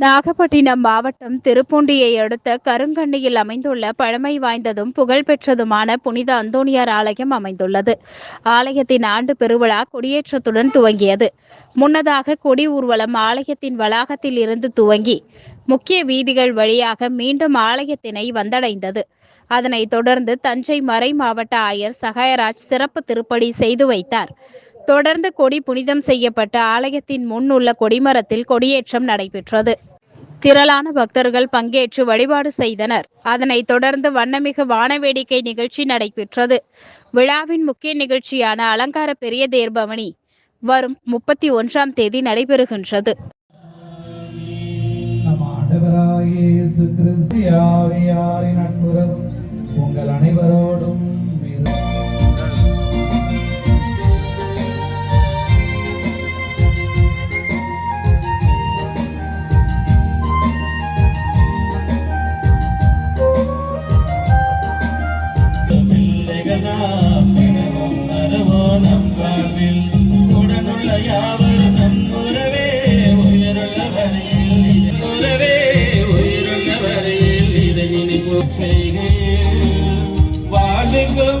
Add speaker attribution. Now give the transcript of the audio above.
Speaker 1: நாகப்பட்டினம் மாவட்டம் திருப்பூண்டியை அடுத்த கருங்கண்ணியில் அமைந்துள்ள பழமை வாய்ந்ததும் புகழ்பெற்றதுமான புனித அந்தோணியார் ஆலயம் அமைந்துள்ளது. ஆலயத்தின் ஆண்டு பெருவிழா கொடியேற்றத்துடன் துவங்கியது. முன்னதாக கொடி ஊர்வலம் ஆலயத்தின் வளாகத்தில் இருந்து துவங்கி முக்கிய வீதிகள் வழியாக மீண்டும் ஆலயத்தினை வந்தடைந்தது. அதனைத் தொடர்ந்து தஞ்சை மறை மாவட்ட ஆயர் சகாயராஜ் சிறப்பு திருப்படி செய்து வைத்தார். தொடர்ந்து கொடி புனிதம் செய்யப்பட்ட ஆலயத்தின் முன் உள்ள கொடிமரத்தில் கொடியேற்றம் நடைபெற்றது. திரளான பக்தர்கள் பங்கேற்று வழிபாடு செய்தனர். அதனைத் தொடர்ந்து வண்ணமிகு வானவேடிக்கை நிகழ்ச்சி நடைபெற்றது. விழாவின் முக்கிய நிகழ்ச்சியான அலங்கார பெரிய தேர்பவனி வரும் முப்பத்தி ஒன்றாம் தேதி நடைபெறுகின்றது.
Speaker 2: உங்கள்
Speaker 3: அனைவரும் 一个